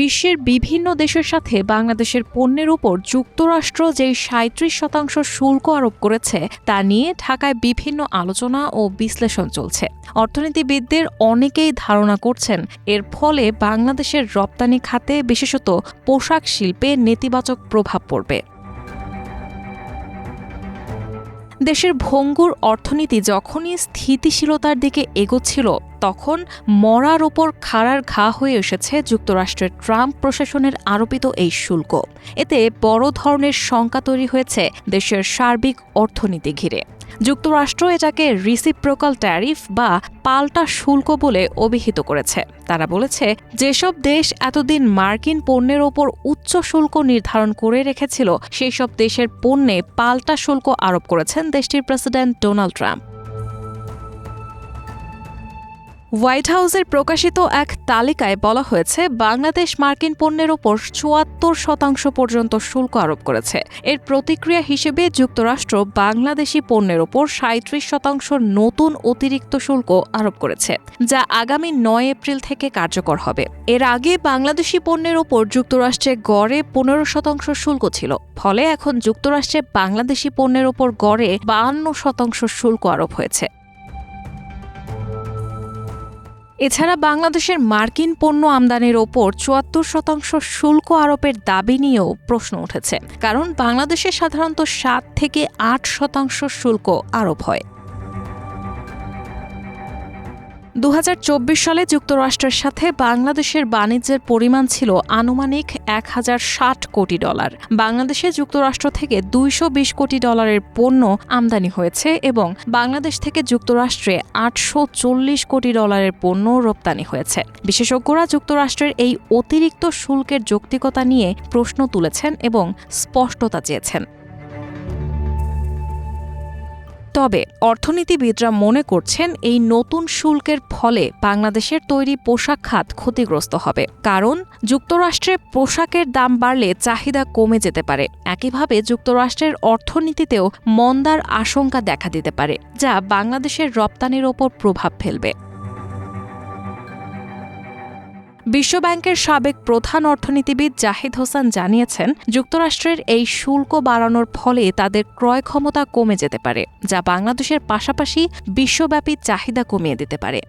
বিশ্বের বিভিন্ন দেশের সাথে বাংলাদেশের পণ্যের উপর যুক্তরাষ্ট্র যেই সাঁত্রিশ শতাংশ শুল্ক আরোপ করেছে, তা নিয়ে ঢাকায় বিভিন্ন আলোচনা ও বিশ্লেষণ চলছে। অর্থনীতিবিদদের অনেকেই ধারণা করছেন, এর ফলে বাংলাদেশের রপ্তানি খাতে বিশেষত পোশাক শিল্পে নেতিবাচক প্রভাব পড়বে। দেশের ভঙ্গুর অর্থনীতি যখনই স্থিতিশীলতার দিকে এগোচ্ছিল, তখন মরার ওপর খাড়ার ঘা হয়ে এসেছে যুক্তরাষ্ট্রের ট্রাম্প প্রশাসনের আরোপিত এই শুল্ক। এতে বড় ধরনের শঙ্কা তৈরি হয়েছে দেশের সার্বিক অর্থনীতি ঘিরে। যুক্তরাষ্ট্র এটাকে রিসিপ্রোকাল ট্যারিফ বা পাল্টা শুল্ক বলে অভিহিত করেছে। তারা বলেছে, যেসব দেশ এতদিন মার্কিন পণ্যের ওপর উচ্চ শুল্ক নির্ধারণ করে রেখেছিল সেই সব দেশের পণ্যে পাল্টা শুল্ক আরোপ করেছেন দেশটির প্রেসিডেন্ট ডোনাল্ড ট্রাম্প। হোয়াইট হাউসের প্রকাশিত এক তালিকায় বলা হয়েছে, বাংলাদেশ মার্কিন পণ্যের ওপর চুয়াত্তর শতাংশ পর্যন্ত শুল্ক আরোপ করেছে। এর প্রতিক্রিয়া হিসেবে যুক্তরাষ্ট্র বাংলাদেশি পণ্যের ওপর সাঁত্রিশ শতাংশ নতুন অতিরিক্ত শুল্ক আরোপ করেছে, যা আগামী নয় এপ্রিল থেকে কার্যকর হবে। এর আগে বাংলাদেশি পণ্যের ওপর যুক্তরাষ্ট্রে গড়ে পনেরো শতাংশ শুল্ক ছিল, ফলে এখন যুক্তরাষ্ট্রে বাংলাদেশি পণ্যের ওপর গড়ে বাহান্ন শতাংশ শুল্ক আরোপ হয়েছে। এছাড়া বাংলাদেশের মার্কিন পণ্য আমদানির ওপর চুয়াত্তর শতাংশ শুল্ক আরোপের দাবি নিয়েও প্রশ্ন উঠেছে। কারণ বাংলাদেশে সাধারণত সাত থেকে আট শতাংশ শুল্ক আরোপ হয়। দু হাজার চব্বিশ সালে যুক্তরাষ্ট্রের সাথে বাংলাদেশের বাণিজ্যের পরিমাণ ছিল আনুমানিক এক হাজার ষাট কোটি ডলার। বাংলাদেশে যুক্তরাষ্ট্র থেকে দুইশো বিশ কোটি ডলারের পণ্য আমদানি হয়েছে এবং বাংলাদেশ থেকে যুক্তরাষ্ট্রে আটশো চল্লিশ কোটি ডলারের পণ্য রপ্তানি হয়েছে। বিশেষজ্ঞরা যুক্তরাষ্ট্রের এই অতিরিক্ত শুল্কের যৌক্তিকতা নিয়ে প্রশ্ন তুলেছেন এবং স্পষ্টতা চেয়েছেন। তবে অর্থনীতিবিদরা মনে করছেন এই নতুন শুল্কের ফলে বাংলাদেশের তৈরি পোশাক খাত ক্ষতিগ্রস্ত হবে। কারণ যুক্তরাষ্ট্রে পোশাকের দাম বাড়লে চাহিদা কমে যেতে পারে। একইভাবে যুক্তরাষ্ট্রের অর্থনীতিতেও মন্দার আশঙ্কা দেখা দিতে পারে, যা বাংলাদেশের রপ্তানির ওপর প্রভাব ফেলবে। বিশ্বব্যাংকের সাবেক প্রধান অর্থনীতিবিদ জাহিদ হোসেন জানিয়েছেন, যুক্তরাষ্ট্রের এই শুল্ক বাড়ানোর ফলে তাদের ক্রয় ক্ষমতা কমে যেতে পারে, যা বাংলাদেশের পাশাপাশি বিশ্বব্যাপী চাহিদা কমিয়ে দিতে পারে।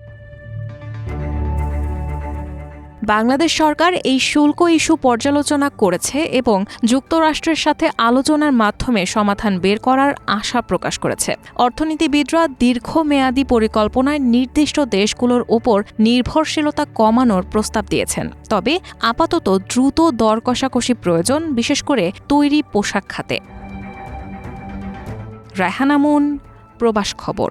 বাংলাদেশ সরকার এই শুল্ক ইস্যু পর্যালোচনা করেছে এবং যুক্তরাষ্ট্রের সাথে আলোচনার মাধ্যমে সমাধান বের করার আশা প্রকাশ করেছে। অর্থনীতিবিদরা দীর্ঘমেয়াদী পরিকল্পনায় নির্দিষ্ট দেশগুলোর ওপর নির্ভরশীলতা কমানোর প্রস্তাব দিয়েছেন। তবে আপাতত দ্রুত দর কষাকষি প্রয়োজন, বিশেষ করে তৈরি পোশাক খাতে। রায়হানামুন প্রবাস খবর।